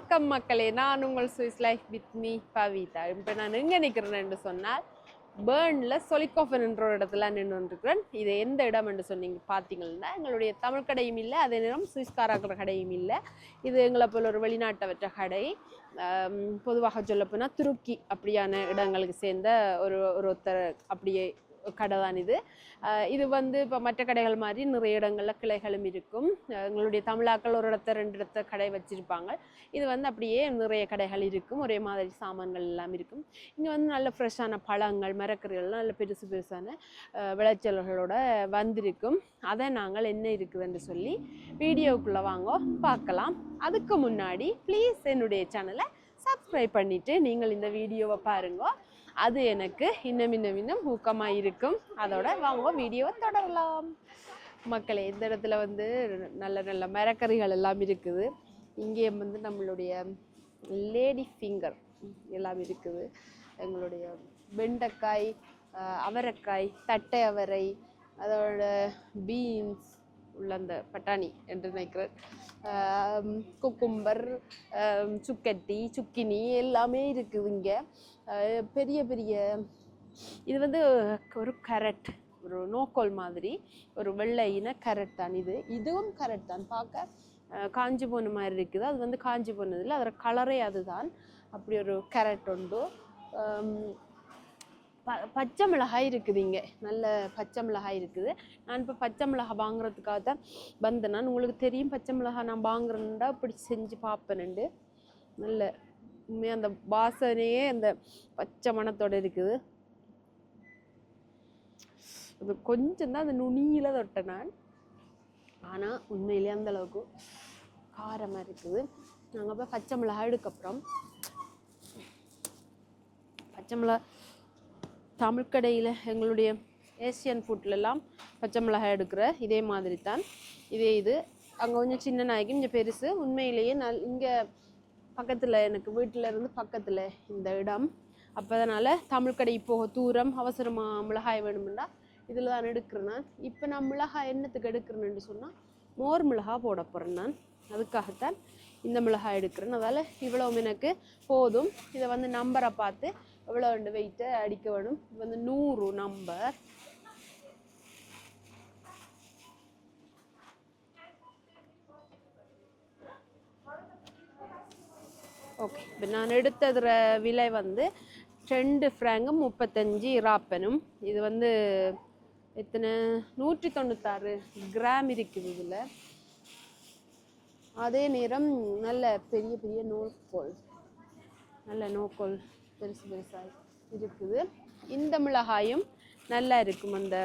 வணக்கம் மக்களே நான் உங்கள் Swiss life with me Pavitha. இப்போ நான் எங்கே நிற்கிறேன்னு சொன்னால் பேர்னில் சொலிகோஃபன் என்ற ஒரு இடத்துல நின்று இருக்கிறேன் இது எந்த இடம் என்று சொன்னீங்க பார்த்தீங்கன்னா எங்களுடைய தமிழ் கடையும் இல்லை அதே நேரம் சுவிஸ்காராக்கிற கடையும் இல்லை. இது எங்களை போல ஒரு வெளிநாட்டவற்ற கடை. பொதுவாக சொல்லப்போனால் துருக்கி அப்படியான இடங்களுக்கு சேர்ந்த ஒரு ஒருத்தர் அப்படியே கடை தான் இது இது வந்து இப்போ மற்ற கடைகள் மாதிரி நிறைய இடங்களில் கிளைகளும் இருக்கும். எங்களுடைய தமிழாக்கள் ஒரு இடத்த ரெண்டு இடத்த கடை வச்சுருப்பாங்க. இது வந்து அப்படியே நிறைய கடைகள் இருக்கும். ஒரே மாதிரி சாமான்கள் எல்லாம் இருக்கும். இங்கே வந்து நல்ல ஃப்ரெஷ்ஷான பழங்கள் மரக்கறிகள்லாம் நல்ல பெருசு பெருசான விளைச்சல்களோட வந்திருக்கும். அதை நாங்கள் என்ன இருக்குதுன்னு சொல்லி வீடியோக்குள்ளே வாங்க பார்க்கலாம். அதுக்கு முன்னாடி ப்ளீஸ் என்னுடைய சேனலை சப்ஸ்கிரைப் பண்ணிவிட்டு நீங்கள் இந்த வீடியோவை பாருங்க. அது எனக்கு இன்னும் இன்னும் இன்னும் ஊக்கமாக இருக்கும். அதோட வாங்க வீடியோவை தொடரலாம். மக்களே இந்த இடத்துல வந்து நல்ல நல்ல மரக்கறிகள் எல்லாம் இருக்குது. இங்கே வந்து நம்மளுடைய லேடி ஃபிங்கர் எல்லாம் இருக்குது. எங்களுடைய வெண்டைக்காய் அவரைக்காய் தட்டை அவரை அதோட பீன்ஸ் உள்ள அந்த பட்டாணி என்று நினைக்கிறேன் குக்கும்பர் சுக்கட்டி சுக்கினி எல்லாமே இருக்குது இங்கே. பெரிய பெரிய இது வந்து ஒரு கரட் ஒரு நோக்கோல் மாதிரி ஒரு வெள்ளை இன கரட் தான் இது. இதுவும் கரட் தான். பார்க்க காஞ்சி போன மாதிரி இருக்குது. அது வந்து காஞ்சி போனதில்லை அதோட கலரே அதுதான். அப்படி ஒரு கரட் உண்டு. ப பச்சை மிளகாய் இருக்குது இங்கே. நல்ல பச்சை மிளகாய் இருக்குது. நான் இப்போ பச்சை மிளகாய் வாங்குறதுக்காக தான் வந்தேன். நான் உங்களுக்கு தெரியும் பச்சை மிளகாய் நான் வாங்குறேன்டா இப்படி செஞ்சு பார்ப்பேனுண்டு நல்ல உண்மையாக அந்த வாசனையே அந்த பச்சை மணத்தோட இருக்குது. அது கொஞ்சம் தான் அந்த நுனியில் தொட்டேன் நான். ஆனால் உண்மையிலே அந்தளவுக்கு காரமாக இருக்குது. நாங்கள் போய் பச்சை மிளகாய் எடுக்கப்புறம் பச்சை மிளகாய் தமிழ் கடையில் எங்களுடைய ஏசியன் ஃபுட்லெல்லாம் பச்சை மிளகாய் எடுக்கிற இதே மாதிரி தான் இதே இது. அங்கே கொஞ்சம் சின்ன நாய்க்கு கொஞ்சம் பெருசு. உண்மையிலேயே நான் இங்கே பக்கத்தில் எனக்கு வீட்டில் இருந்து பக்கத்தில் இந்த இடம். அப்போ அதனால் தமிழ் கடை போக தூரம் அவசரமாக மிளகாய் வேணும்னா இதில் தான் எடுக்கிறேன் நான். இப்போ நான் மிளகாய் என்னத்துக்கு எடுக்கிறேன்னு சொன்னால் மோர் மிளகாய் போட போகிறேன் நான். அதுக்காகத்தான் இந்த மிளகாய் எடுக்கிறேன். அதால் இவ்வளோ எனக்கு போதும். இதை வந்து நம்பரை பார்த்து எவ்வளோ ரெண்டு வெயிட்டை அடிக்க வேணும்? இது வந்து நூறு நம்பர் ஓகே இப்போ நான் எடுத்ததுற விலை வந்து ரெண்டு ஃப்ராங்கும் முப்பத்தஞ்சு ராப்பனும். இது வந்து எத்தனை? நூற்றி தொண்ணூத்தாறு கிராம் இருக்குது இதில். அதே நேரம் நல்ல பெரிய பெரிய நூல்கோல் நல்ல நோக்கோல் பெருசு பெருசாக இருக்குது. இந்த மிளகாயும் நல்லா இருக்கும். அந்த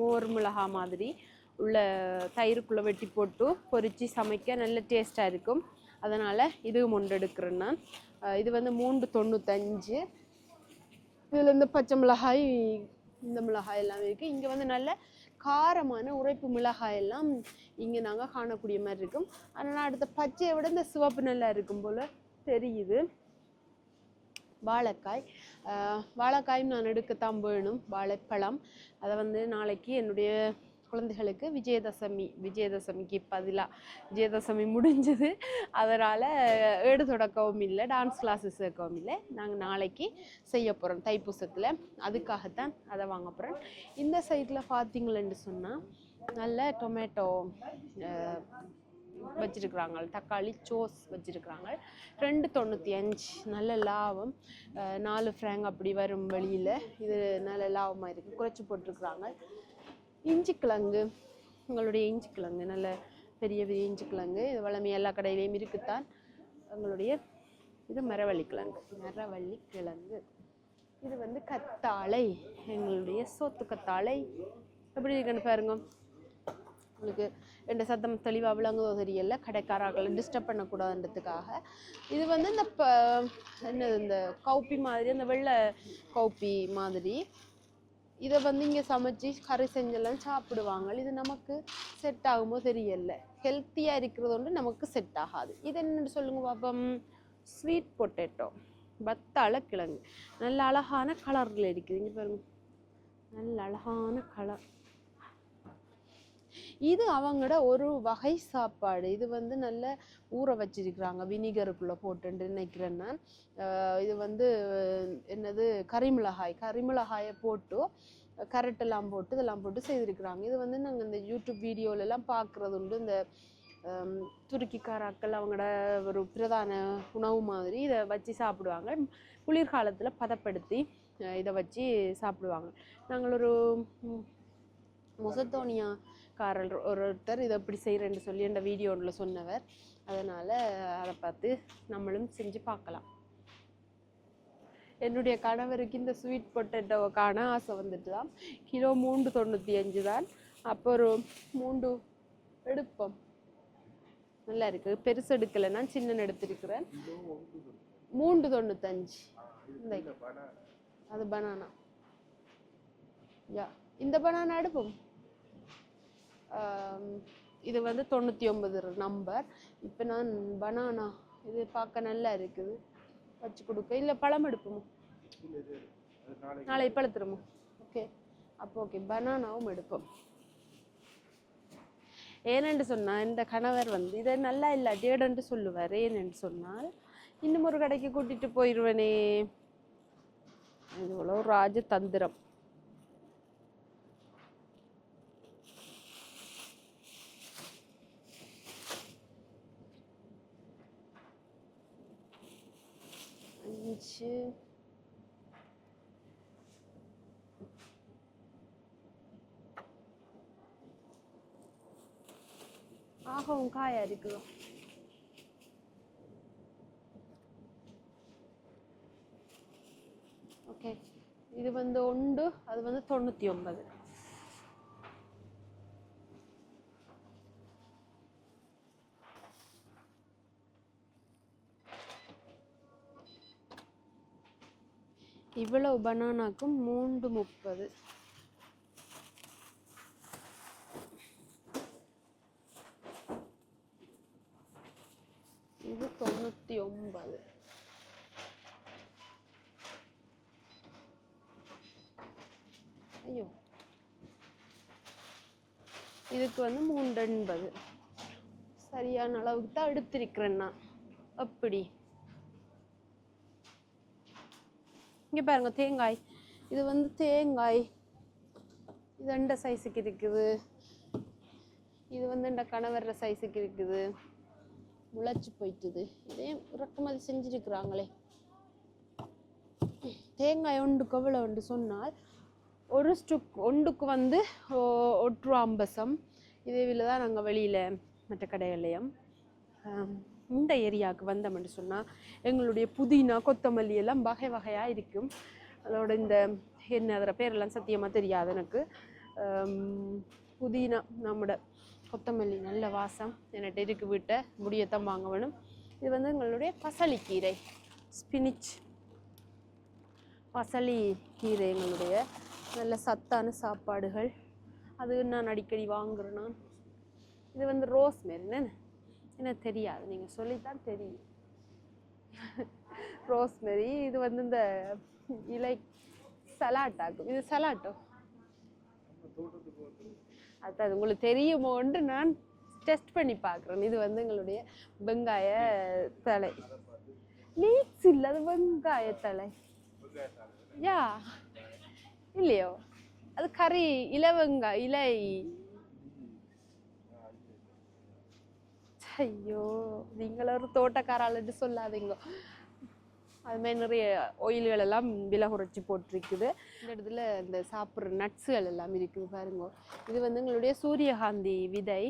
மோர் மிளகா மாதிரி உள்ள தயிருக்குள்ளே வெட்டி போட்டு பொரித்து சமைக்க நல்ல டேஸ்ட்டாக இருக்கும். அதனால் இதுவும் ஒன்று எடுக்கிறேன் நான். இது வந்து மூன்று தொண்ணூத்தஞ்சு. இதில் இந்த பச்சை மிளகாய் இந்த மிளகாய் எல்லாமே இருக்குது இங்கே வந்து நல்ல காரமான உரைப்பு மிளகாய் எல்லாம் இங்கே நாங்கள் காணக்கூடிய மாதிரி இருக்கும். அதனால் அடுத்த பச்சையை விட இந்த சிவப்பு நல்லா இருக்கும் போல் தெரியுது. வாழைக்காய். வாழைக்காயும் நான் எடுக்கத்தான் வேணும். வாழைப்பழம். அதை வந்து நாளைக்கு என்னுடைய குழந்தைகளுக்கு விஜயதசமி விஜயதசமிக்கு பதிலாக விஜயதசமி முடிஞ்சது. அதனால் ஏடு தொடக்கவும் இல்லை டான்ஸ் கிளாஸஸ் சேர்க்கவும் இல்லை. நாங்கள் நாளைக்கு செய்ய போகிறோம் தைப்பூசத்தில். அதுக்காகத்தான் அதை வாங்க போகிறோம் இந்த சைடில் பார்த்தீங்களேன்னு சொன்னால் நல்ல டொமேட்டோ வச்சிருக்கிறாங்க. தக்காளி சோஸ் வச்சுருக்குறாங்க. ரெண்டு தொண்ணூற்றி அஞ்சு. நல்ல லாபம். நாலு ஃப்ராங்க் அப்படி வரும் வெளியில். இது நல்ல லாபமாக இருக்குது குறைச்சி போட்டிருக்கிறாங்க. இஞ்சி கிழங்கு. உங்களுடைய இஞ்சி கிழங்கு நல்ல பெரிய பெரிய இஞ்சி கிழங்கு. இது வளமை எல்லா கடையிலையும் இருக்குத்தான். எங்களுடைய இது மரவள்ளி கிழங்கு. மரவள்ளி கிழங்கு. இது வந்து கத்தாழை. எங்களுடைய சோத்து கத்தாழை. எப்படி இருக்குன்னு பாருங்க. உங்களுக்கு ரெண்டு சத்தம் தெளிவாக விளங்குதோ தெரியல. கடைக்காரர்களை டிஸ்டர்ப் பண்ணக்கூடாதுன்றதுக்காக. இது வந்து இந்த ப என்னது இந்த கௌப்பி மாதிரி அந்த வெள்ளை கௌப்பி மாதிரி. இதை வந்து இங்கே சமைச்சு கறி செஞ்செல்லாம் சாப்பிடுவாங்க. இது நமக்கு செட் ஆகுமோ தெரியல. ஹெல்த்தியாக இருக்கிறது ஒன்று நமக்கு செட் ஆகாது. இது என்னென்னு சொல்லுங்கள் பாப்பம். ஸ்வீட் பொட்டேட்டோ பத்தாள கிழங்கு. நல்ல அழகான கலரில் இருக்குது. இங்கே பாருங்க. நல்ல அழகான கலர் இது அவங்களோட ஒரு வகை சாப்பாடு. இது வந்து நல்ல ஊற வச்சிருக்கிறாங்க. வினிகருக்குள்ளே போட்டுன்னு நினைக்கிறேன் நான் இது வந்து என்னது கரிமிளகாய். கரிமிளகாயை போட்டு கரட்டெல்லாம் போட்டு இதெல்லாம் போட்டு செய்திருக்கிறாங்க. இது வந்து நாங்கள் இந்த யூடியூப் வீடியோல பார்க்குறது உண்டு. இந்த துருக்கிக்காராக்கள் அவங்களோட ஒரு பிரதான உணவு மாதிரி இதை வச்சு சாப்பிடுவாங்க. குளிர்காலத்தில் பதப்படுத்தி இதை வச்சு சாப்பிடுவாங்க. நாங்கள் ஒரு முசத்தோனியா காரல் ஒருத்தர் இதை எப்படி செய்கிறேன்னு சொல்லி அந்த வீடியோவில் சொன்னவர். அதனால் அதை பார்த்து நம்மளும் செஞ்சு பார்க்கலாம். என்னுடைய கணவருக்கு இந்த ஸ்வீட் பொட்டேட்டோவை காண ஆசை வந்துட்டு தான் கிலோ மூன்று தொண்ணூற்றி அஞ்சு தான். அப்போ ஒரு மூன்று எடுப்போம். நல்லா இருக்குது பெருசு எடுக்கலை நான் சின்ன எடுத்திருக்கிறேன். மூன்று தொண்ணூத்தஞ்சு. இந்த அது பனானா யா இந்த பனானா எடுப்போம். இது வந்து தொண்ணூற்றி ஒம்பது நம்பர் இப்போ நான் பனானா இது பார்க்க நல்லா இருக்குது. வச்சு கொடுக்க. இல்லை பழம் எடுப்போமோ? நாளை பழத்துருமோ? ஓகே அப்போ ஓகே பனானாவும் எடுப்போம். ஏனென்று சொன்னால் இந்த கணவர் வந்து இதை நல்லா இல்லை டேடன்ட்டு சொல்லுவார். ஏனென்று சொன்னால் இன்னும் ஒரு கடைக்கு கூட்டிகிட்டு போயிடுவனே இது போல ஒரு ராஜ தந்திரம் அஞ்சு ஆகவும் காயா இருக்குது ஓகே இது வந்து ஒன்று அது வந்து தொண்ணூற்றி ஒன்பது இவ்வளவு பனானாக்கும் மூன்று முப்பது. இது தொண்ணூற்றி ஒன்பது. ஐயோ. இதுக்கு வந்து மூன்று எண்பது சரியான அளவுக்கு தான் எடுத்திருக்கிறேன் நான். அப்படி. இங்கே பாருங்கள் தேங்காய். இது வந்து தேங்காய். இது எந்த சைஸுக்கு இருக்குது? இது வந்து இந்த கணவர்ற சைஸுக்கு இருக்குது? முளைச்சி போயிட்டுது. இதையும் இறக்குமதி செஞ்சுருக்குறாங்களே. தேங்காய் ஒன்றுக்கு எவ்வளோ ஒன்று சொன்னால் ஒரு ஸ்டுக் ஒன்றுக்கு வந்து ஒற்று அம்பசம். இதே தான் நாங்கள் வெளியில் மற்ற கடையிலையும் இந்த ஏரியாவுக்கு வந்தோம்னு சொன்னால் எங்களுடைய புதினா கொத்தமல்லி எல்லாம் வகை வகையாக இருக்கும். அதோட இந்த என்ன அதோட பேரெல்லாம் சத்தியமாக தெரியாது எனக்கு. புதினா நம்மட கொத்தமல்லி நல்ல வாசம் என்கிட்ட இருக்கு வீட்டை முடியத்தான் வாங்க வேணும். இது வந்து எங்களுடைய பசலிக்கீரை ஸ்பினிச் பசலி கீரை எங்களுடைய நல்ல சத்தான சாப்பாடுகள். அது நான் அடிக்கடி வாங்குறேன்னா இது வந்து ரோஸ் என்ன எனக்கு தெரியாது. நீங்கள் சொல்லித்தான் தெரியும். ரோஸ்மெரி இது வந்து இந்த இலை சலாட்டாக்கும் இது சலாட்டோ அது உங்களுக்கு தெரியுமோன்று நான் டெஸ்ட் பண்ணி பார்க்குறேன். இது வந்து எங்களுடைய வெங்காய தலை லீக்ஸ் இல்லை அது வெங்காய தலை யா இல்லையோ? அது கறி இலவங்கா இலை ஐயோ நீங்கள் ஒரு தோட்டக்காராளன்னு சொல்லாதீங்க. அதுமாதிரி நிறைய ஆயில்கள் எல்லாம் விலை குறைச்சி போட்டிருக்குது. இந்த இடத்துல இந்த சாப்பிட்ற நட்ஸுகள் எல்லாம் இருக்குது பாருங்க. இது வந்து எங்களுடைய சூரியகாந்தி விதை.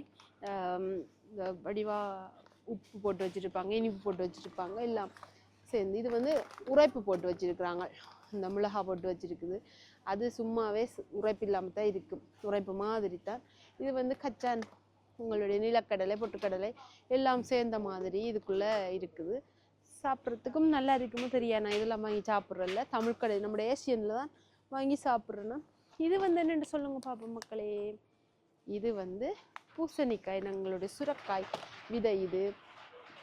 இந்த வடிவா உப்பு போட்டு வச்சுருப்பாங்க இனிப்பு போட்டு வச்சுருப்பாங்க எல்லாம் சேர்ந்து. இது வந்து உரைப்பு போட்டு வச்சிருக்கிறாங்க. இந்த மிளகா போட்டு வச்சிருக்குது. அது சும்மாவே உரைப்பு இல்லாமல் தான் இருக்கும் உரைப்பு மாதிரி தான் இது வந்து கச்சான் உங்களுடைய நிலக்கடலை பொட்டுக்கடலை எல்லாம் சேர்ந்த மாதிரி இதுக்குள்ளே இருக்குது. சாப்பிட்றதுக்கும் நல்லா இருக்குமோ தெரியாது. நான் இதெல்லாம் வாங்கி சாப்பிட்றல தமிழ் கடை நம்முடைய ஏசியனில் தான் வாங்கி சாப்பிட்றேன்னா இது வந்து என்னென்று சொல்லுங்கள் பாப்போம் மக்களே. இது வந்து பூசணிக்காய் நம்மளுடைய சுரக்காய் விதை இது.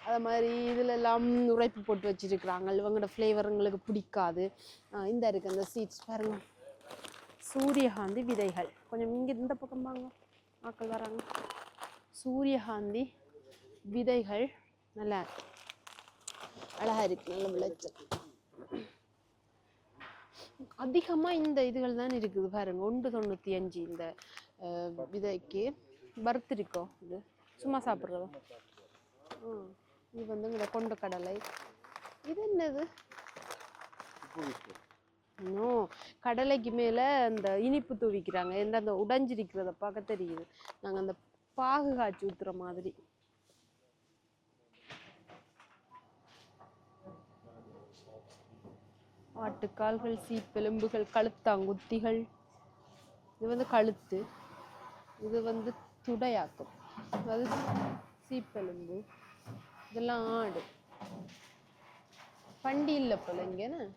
அது மாதிரி இதிலெல்லாம் உரைப்பு போட்டு வச்சிருக்கிறாங்க. இவங்களோட ஃப்ளேவர் எங்களுக்கு பிடிக்காது. இந்த இருக்கு அந்த சீட்ஸ் பாருங்கள் சூரியகாந்தி விதைகள். கொஞ்சம் இங்கே இந்த பக்கம் வாங்க. ஆக்கள் வராங்க. சூரியகாந்தி விதைகள் நல்லா அழகா இருக்கு. நல்ல விளைச்சல். அதிகமா இந்த இதுகள் தான் இருக்குது பாருங்க. ஒன்று தொண்ணூத்தி அஞ்சு இந்த விதைக்கு. வறுத்திருக்கோம் இது? சும்மா சாப்பிட்றதா? ம் இது வந்து இந்த கொண்ட கடலை இது என்னது? இன்னும் கடலைக்கு மேல அந்த இனிப்பு தூவிக்கிறாங்க. எந்த அந்த உடைஞ்சிருக்கிறத பார்க்க தெரியுது. நாங்க அந்த பாகு காய்ச்சி ஊத்துற மாதிரி. ஆட்டுக்கால்கள் சீப்பெலும்புகள் கழுத்தாங்குத்திகள். இது வந்து கழுத்து. இது வந்து துடையாக்கம். அது சீப்பெலும்பு. இதெல்லாம் ஆடு. பண்டி இல்லை போல இங்கன்னு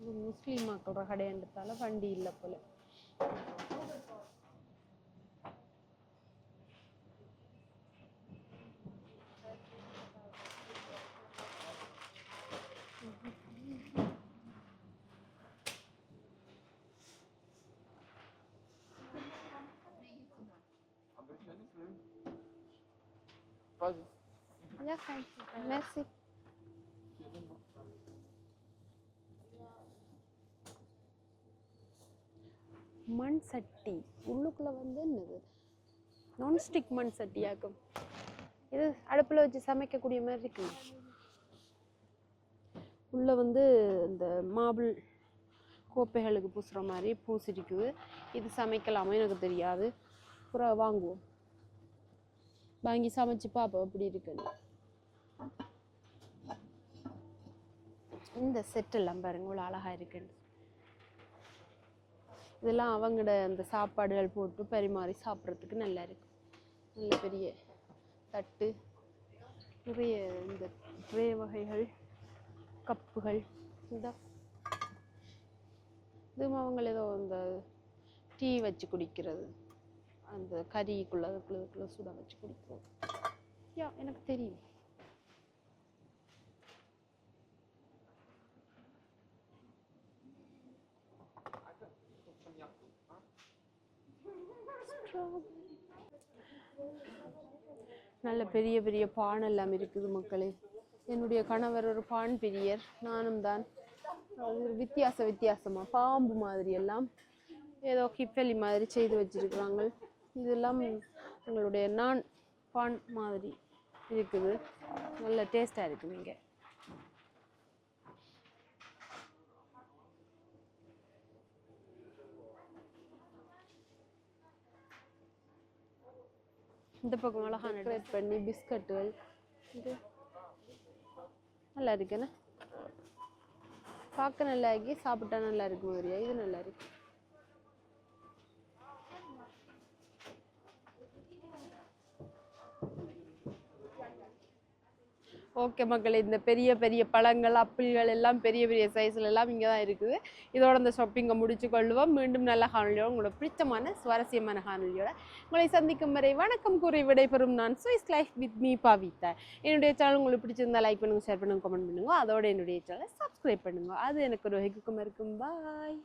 இது முஸ்லீம் மக்களோட கடையண்டத்தால வண்டி இல்லை போல. Ja, fijn. Merci. மண் சட்டி உள்ளுக்குள்ள வந்து என்னது? நான்ஸ்டிக் மண் சட்டியாக்கும் இது அடுப்புல வச்சு சமைக்கக்கூடிய மாதிரி இருக்கு. உள்ள வந்து இந்த மாபிள் கோப்பைகளுக்கு பூசுற மாதிரி பூசிருக்குது இது சமைக்கலாமா? எனக்கு தெரியாது. அப்புறம் வாங்குவோம். வாங்கி சமைச்சு பார்ப்போம் எப்படி இருக்குன்னு. இந்த செட் எல்லாம் பாருங்க இவ்வளோ அழகா இருக்குன்னு. இதெல்லாம் அவங்களோட அந்த சாப்பாடுகள் போட்டு பரிமாறி சாப்பிட்றதுக்கு நல்லா இருக்கு. நல்ல பெரிய தட்டு நிறைய இந்த ட்ரே வகைகள் கப்புகள் இந்த. இதுவும் அவங்க ஏதோ இந்த டீ வச்சு குடிக்கிறது. அந்த கறிக்குள்ளே அதுக்குள்ள இதுக்குள்ள சுட வச்சு குடிப்போம். யா எனக்கு தெரியும். நல்ல பெரிய பெரிய பான் எல்லாம் இருக்குது மக்களே. என்னுடைய கணவர் ஒரு பான் பிரியர். நானும் தான். அது ஒரு வித்தியாச வித்தியாசமாக பாம்பு மாதிரி எல்லாம் ஏதோ கிப்பலி மாதிரி செய்து வச்சிருக்கிறாங்க. இதெல்லாம் எங்களுடைய நான் பான் மாதிரி இருக்குது. நல்ல டேஸ்ட்டாக இருக்குது இங்கே. இந்த பக்கம் மிளகா டெக்கரேட் பண்ணி பிஸ்கட்டுகள். இது. நல்லா இருக்குண்ணே பார்க்க நல்லா இருக்கு சாப்பிட்டா நல்லா இருக்கு மாதிரியா? இது நல்லா இருக்கு. ஓகே மக்கள் இந்த பெரிய பெரிய பழங்கள் அப்பிள்கள் எல்லாம் பெரிய பெரிய சைஸில் எல்லாம் இங்கே தான் இருக்குது. இதோட இந்த ஷாப்பிங்கை முடிச்சு கொள்வோம் மீண்டும் நல்ல காணொலியோட உங்களோட பிடித்தமான சுவாரஸ்யமான காணொலியோட உங்களை சந்திக்கும் வரை வணக்கம் கூறி விடைபெறும் நான் Swiss life with me Pavitha. என்னுடைய சேனல் உங்களுக்கு பிடிச்சிருந்தா லைக் பண்ணுங்கள் ஷேர் பண்ணுங்க கமெண்ட் பண்ணுங்க. அதோட என்னுடைய சேனலை சப்ஸ்கிரைப் பண்ணுங்க. அது எனக்கு ஒரு ஹெக்குக்கும் இருக்கும் பாய்